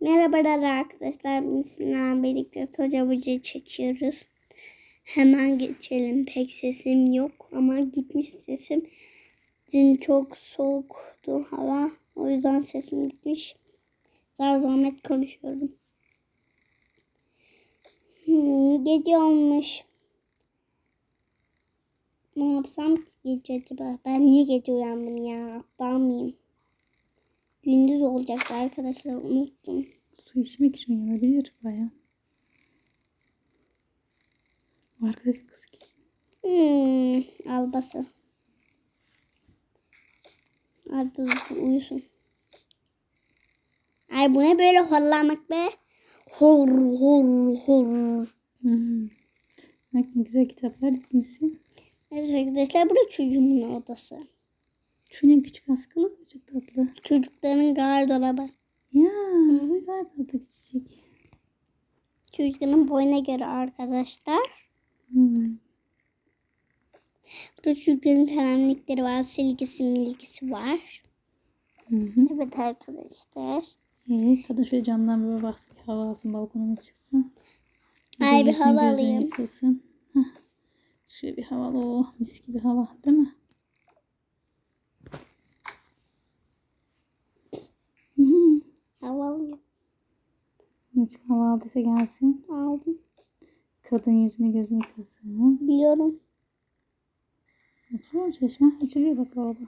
Merhabalar arkadaşlar. Bizimle birlikte tocabucu çekiyoruz. Hemen geçelim. Pek sesim yok ama gitmiş sesim. Dün çok soğuktu hava. O yüzden sesim gitmiş. Zar zahmet konuşuyorum. Hmm, gece olmuş. Ne yapsam ki gece acaba? Ben niye gece uyandım ya? Aptal mıyım? Gündüz olacaktı arkadaşlar unuttum. Su içmek için uyanabilir baya. Arkadaki kız kim? Hmm, albası. Bu uyusun. Ay bu ne böyle horlamak be? Hor hor hor. Hmm. Bak ne güzel kitaplar dizmişsin. Evet arkadaşlar bu da çocuğumun odası. Şu ne küçük askılık çok tatlı. Çocukların gardırobı. Ya ne kadar tatlı küçük. Çocukların boyuna göre arkadaşlar. Hmm. Burada çocukların kalemlikleri var. Silgisi milgisi var. Hı hı. Evet arkadaşlar. Ee, kadın şöyle camdan böyle baksın bir hava alsın balkonuna çıksın. Ay, bir hava alayım. Şöyle bir havalı oh mis gibi hava değil mi? Hı hı. Havalı Ne çık hava aldıysa gelsin. aldım. Kadın yüzünü gözünü yıkasın. Biliyorum. Açılıyor mu çeşme? Açılıyor bak orada.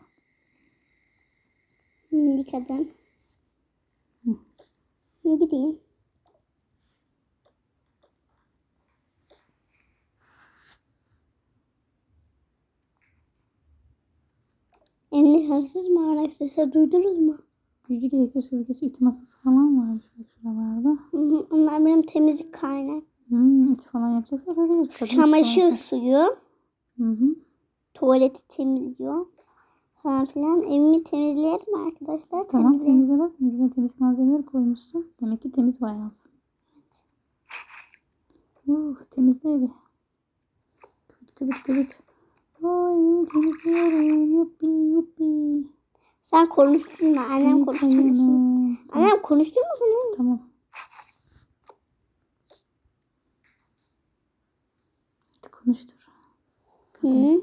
Şimdi kadın. Hı. Gideyim. Emni hırsız mağarak sesi duydunuz mu? Gücü elektrik süpürgesi ütü masası falan varmış bak şuralarda. Onlar benim temizlik kaynağı. Hmm, ütü falan yapacaksa yapabilir. Kadın Çamaşır falan- suyu. Hı hı. Tuvaleti temizliyor. Falan filan. Evimi temizlerim arkadaşlar. Tamam temizle bak. Ne güzel temizlik malzemeleri koymuşsun. Demek ki temiz bayansın. Uh, temizle evi. Köpüt köpüt köpüt. Ay evimi temizliyorum. Yuppi yuppi. Sen konuştun mu? Annem Evet, konuşturmasın. aynen. Tamam. Annem konuşturmasın. tamam. Hadi konuştur. Hı.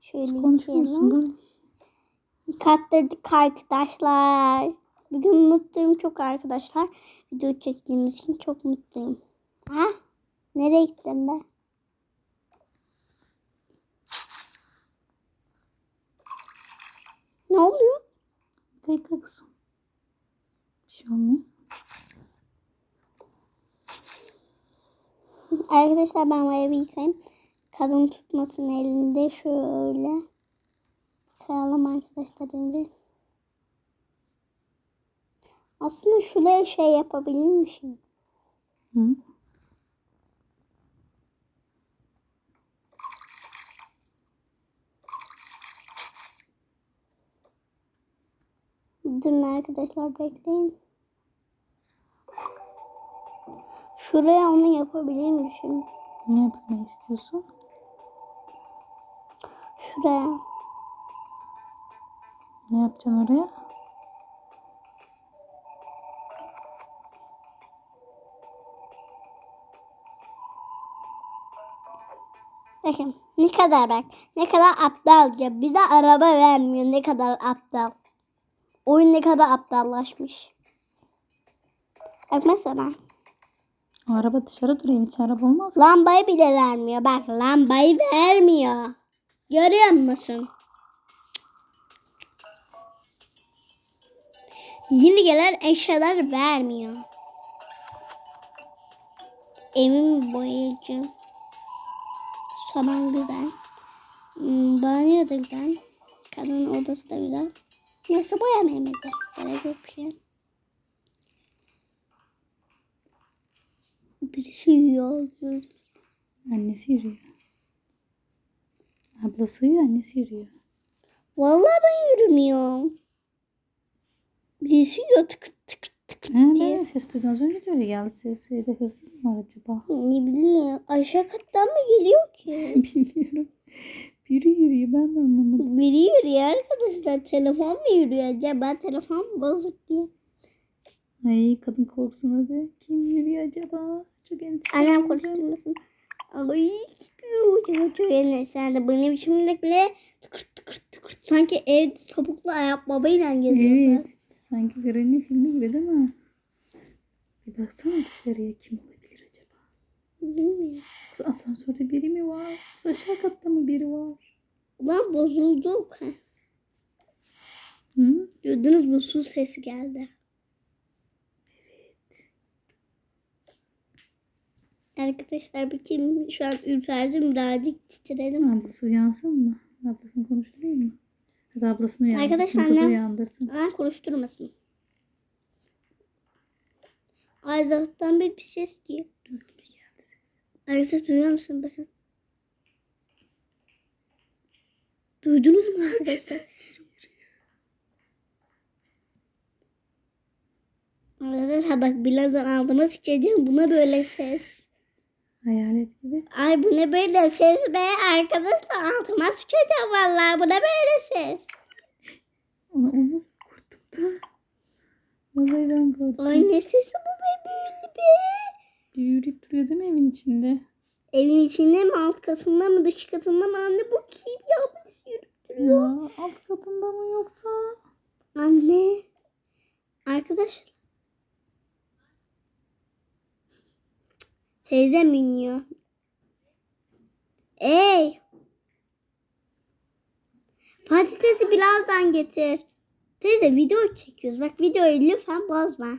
Şöyle Konuşmuyorsun. Dur. Yıkattırdık arkadaşlar. Bugün mutluyum çok arkadaşlar. Video çektiğimiz için çok mutluyum. Ha? Nereye gittin be? Ne oluyor? Dakika kızım. Bir şey olmuyor. Arkadaşlar ben bu evi yıkayayım. Kadın tutmasın elinde şöyle. Kayalım arkadaşlar elinde. Aslında şuraya şey yapabilirmişim. Hı? Durun arkadaşlar bekleyin. Şuraya onu yapabilirmişim. Ne yapmayı istiyorsun? Şuraya. Ne yapacaksın oraya? Bakın ne kadar bak. Ne kadar aptalca. Bize araba vermiyor. Ne kadar aptal. Oyun ne kadar aptallaşmış. Bak mesela. O araba dışarı durayım. Hiç araba olmaz. Lambayı bile vermiyor. Bak lambayı vermiyor. Görüyor musun? Yeni gelen eşyalar vermiyor. Evim boyayıcı. Salon güzel. Hmm, Banyo da güzel. Kadın odası da güzel. Neyse boyamayayım hadi. Gerek yok bir şey. Birisi uyuyor. Annesi yürüyor. Ablası uyuyor, annesi yürüyor. Vallahi ben yürümüyorum. Birisi yiyor tık tık tık Ha, diye. ben ses duydum. Az önce de öyle geldi ses. Evde hırsız mı var acaba? Ne bileyim. Aşağı kattan mı geliyor ki? Bilmiyorum. Biri yürüyor ben de anlamadım. Biri yürüyor arkadaşlar. Telefon mu yürüyor acaba? Telefon bozuk diye. Ay kadın korksun hadi. Kim yürüyor acaba? Çok endişelendim. Annem konuşturmasın. Ay bir hocam çok endişelendi. Benim şimdi bile tıkır tıkır tıkır. Sanki evde topuklu ayakkabıyla geziyorlar. Evet. Sanki Granny filmi gibi değil mi? Bir baksana dışarıya kim acaba? Bilmiyorum. Asansörde biri mi var? Yoksa aşağı katta mı biri var? Ulan bozulduk. ha. Hı? Duydunuz mu su sesi geldi. Arkadaşlar bir kim şu an ürperdim birazcık titredim. Ablası uyansın mı? Ablasını konuşturayım mı? Hadi ablasını uyandırsın. Arkadaşlar Kızı annem- uyandırsın. Aa konuşturmasın. Ay zaten bir, bir ses diyor. Dur bir geldi ses. Arkadaşlar duyuyor musun bakın. Duydunuz mu arkadaşlar? Arkadaşlar bak birazdan altıma sıçacağım. Buna böyle ses. Hayalet gibi. Ay bu ne böyle ses be arkadaşlar altıma sıçacağım vallahi bu ne böyle ses. Ona onu korktum da. Vallahi ben korktum. Ay ne sesi bu be böyle be. Biri yürüyüp duruyor değil mi evin içinde? Evin içinde mi alt katında mı dış katında mı anne bu kim ya birisi yürüp duruyor. Ya alt katında mı yoksa? Anne. Arkadaşlar. Teyzem iniyor. Ey. Patatesi birazdan getir. Teyze video çekiyoruz. Bak videoyu lütfen bozma.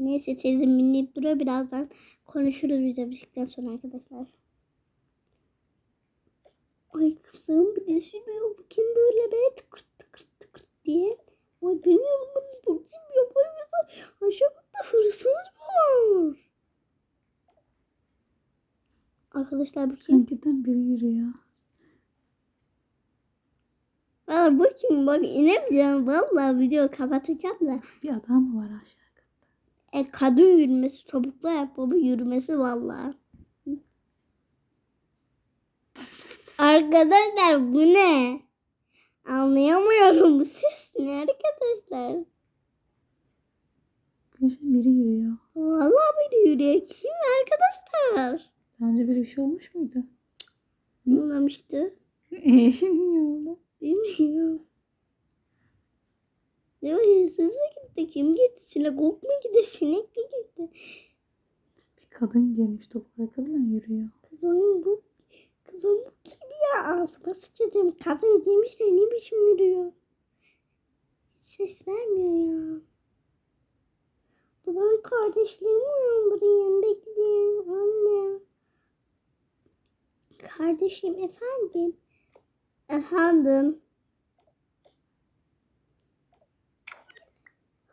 Neyse teyze minik duruyor. Birazdan konuşuruz video bittikten sonra arkadaşlar. Ay kızım bir de sürüyor. Bu kim böyle be tıkır tıkır tıkır diye. Ay bilmiyorum bunu bu kim yapıyor bize. Aşağı katta hırsız mı var? Arkadaşlar bu kim? Önceden biri yürüyor. Valla bu kim? Bak inemeyeceğim. Valla video kapatacağım da. Bir adam mı var aşağı? E, kadın yürümesi, topuklu ayakkabı yürümesi valla. Arkadaşlar bu ne? Anlayamıyorum bu ses ne arkadaşlar? Gerçekten biri yürüyor. Vallahi biri yürüyor. Kim arkadaşlar? Daha önce böyle bir şey olmuş muydu? Bilmemişti. Eee şimdi niye oldu? Bilmiyorum. Ne var mı gitti? Kim gitti? Sinagog mu gitti? Sinek mi gitti? Bir kadın gelmiş topuklu ayakkabıyla yürüyor. Kızım bu kızım bu kim ya? Altıma sıçacağım. Kadın demiş de ne biçim yürüyor? Ses vermiyor ya. Dur ben kardeşlerimi uyandırayım. Bekleyin anne. Kardeşim efendim. Efendim.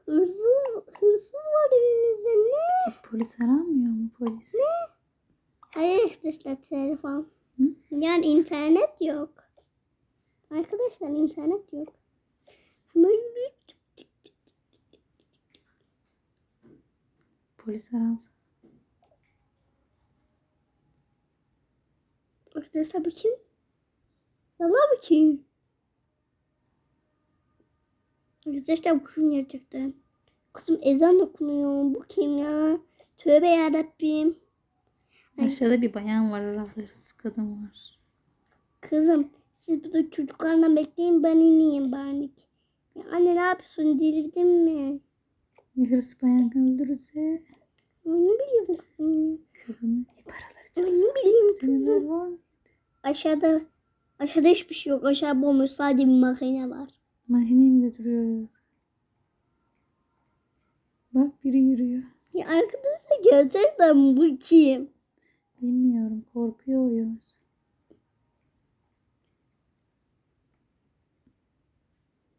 Hırsız, hırsız var evimizde. Ne? Polis aranmıyor mu polis? Hayır arkadaşlar telefon. Hı? Yani internet yok. Arkadaşlar internet yok. Yürü. Polis aransa. Arkadaşlar kim? Valla bu kim? Arkadaşlar kim gerçekten? Kızım ezan okunuyor. Bu kim ya? Tövbe yarabbim. Aşağıda bir bayan var hırsız kadın var. Kızım siz burada çocuklarla bekleyin ben ineyim barnik. Ya anne ne yapıyorsun? Delirdin mi? Ya hırsız bayan öldürürse ne biliyorum kızım ya. kadını paraları çalsın. ne bileyim kızım. Aşağıda aşağıda hiçbir şey yok. Aşağı bomboş sadece bir makine var. Makineyi mi de duruyoruz? Bak biri yürüyor. Ya arkadaşlar gerçekten bu kim? Bilmiyorum korkuyoruz.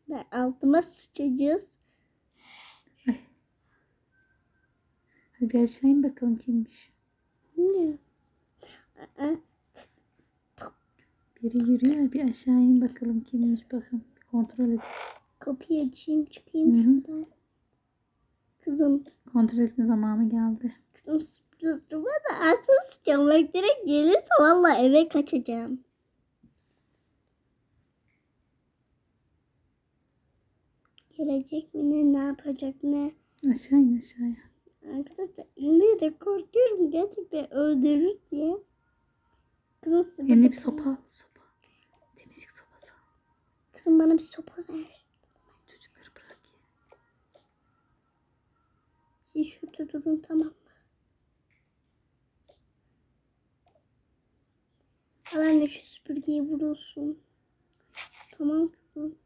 Ben altıma sıçacağız. Hadi bir aşağı in bakalım kimmiş. Ne? Biri yürüyor bir aşağı in bakalım kimmiş bakın kontrol edin. Kapıyı açayım çıkayım Hı-hı. şuradan. Kızım. Kontrol etme zamanı geldi. Kızım sürpriz durma da altını sıçacağım. Bak direkt gelirse valla eve kaçacağım. Gelecek mi ne, ne yapacak ne? Aşağı in aşağıya. Arkadaşlar inerek korkuyorum gerçekten öldürür diye. Kızım sizi Elini bir sopa, sopa. Kızım bana bir sopa ver. Çocukları bırak ya. Siz şurada durun tamam mı? Al anne şu süpürgeyi vurulsun. Tamam kızım.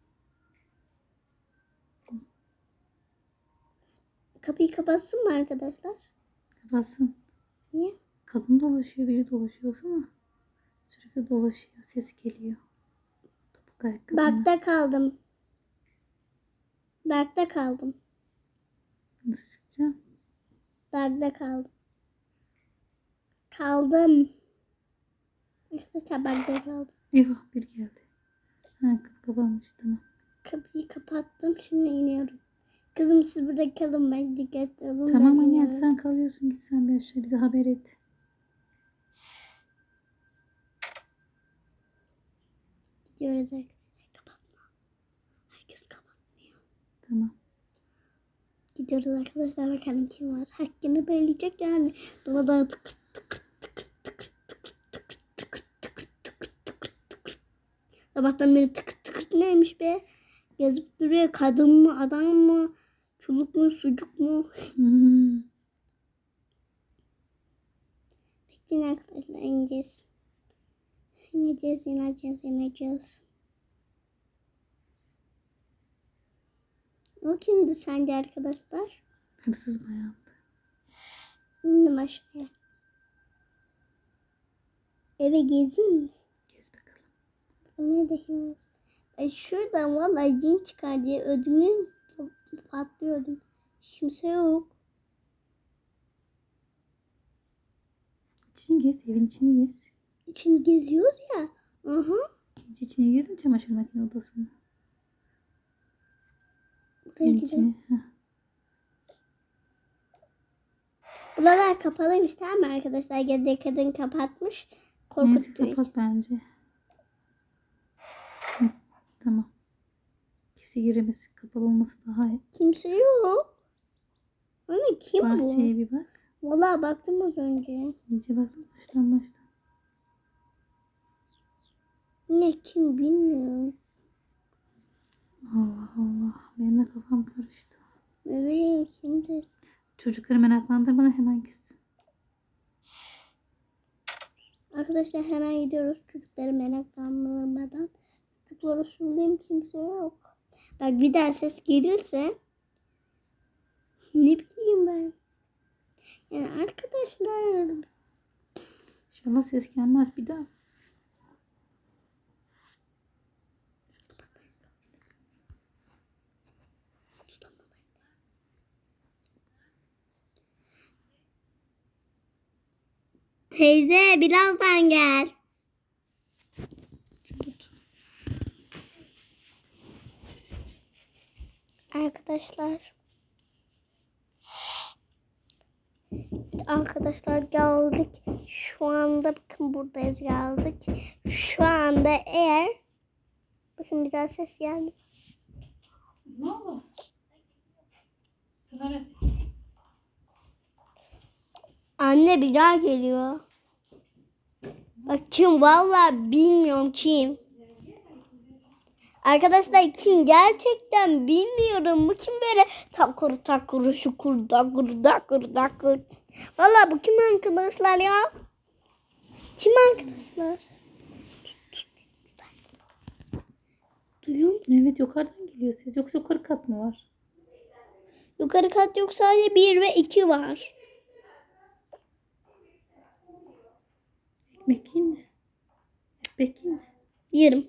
Kapıyı kapatsın mı arkadaşlar? Kapatsın. Niye? Kadın dolaşıyor, biri dolaşıyor. Baksana. Sürekli dolaşıyor. Ses geliyor. Bakta kaldım. Bakta kaldım. Nasıl çıkacağım? Bakta kaldım. Kaldım. Arkadaşlar bakta kaldım. Eyvah bir geldi. Ha kapı kapanmış tamam. Kapıyı kapattım. Şimdi iniyorum. Kızım siz burada kalın ben dikkatli olun. Tamam anne sen kalıyorsun git sen bir aşağı bize haber et. Gidiyoruz arkadaşlar. Kapatma. Herkes kapatmıyor. Tamam. Gidiyoruz arkadaşlar bakalım kim var. Hakkını belirleyecek yani. Duvadan tıkır tıkır tıkır tıkır tıkır tıkır tıkır tıkır tıkır tıkır tıkır. Sabahtan beri tıkır tıkır neymiş be? Yazıp duruyor kadın mı adam mı? Çoluk mu sucuk mu? Hmm. Bekleyin arkadaşlar ineceğiz. İneceğiz ineceğiz ineceğiz. O kimdi sence arkadaşlar? Hırsız bayandı. İndim aşağıya. Eve gezeyim mi? Gez bakalım. Ne diyeyim? E şuradan vallahi cin çıkar diye ödümü patlıyordum. Kimse yok. İçini gez. Evin içini gez. İçini geziyoruz ya. Aha. Hiç içine girdin çamaşır makine odasına. Buraya gidelim. Buralar kapalıymış tamam mı arkadaşlar? Gece kadın kapatmış. Neyse Korkutuyor. kapat bence. Hı, tamam. Kimse giremesin. Kapalı olması daha iyi. Kimse yok. Anne kim Bahçeye bu? bir bak. Valla baktım az önce. İyice baksana baştan baştan. Ne kim bilmiyorum. Allah Allah. Benim de kafam karıştı. Bebeğim kimdi? Çocukları meraklandırmadan hemen gitsin. Arkadaşlar hemen gidiyoruz. Çocukları meraklandırmadan. Çocuklara söyleyeyim kimse yok. Bak bir daha ses gelirse ne bileyim ben. Yani arkadaşlar İnşallah ses gelmez bir daha. Teyze birazdan gel. Arkadaşlar. Arkadaşlar geldik. Şu anda bakın buradayız geldik. Şu anda eğer bakın bir daha ses geldi. Ne oldu? Anne bir daha geliyor. Bak kim vallahi bilmiyorum kim. Arkadaşlar kim gerçekten bilmiyorum. Bu kim böyle takır takır şukur takır takır takır. Vallahi bu kim arkadaşlar ya? Kim arkadaşlar? Duyuyor musun? Evet yukarıdan geliyor ses. Yoksa yukarı kat mı var? Yukarı kat yok sadece 1 ve 2 var. Ekmek yiyin de. Ekmek yiyin de. Yerim.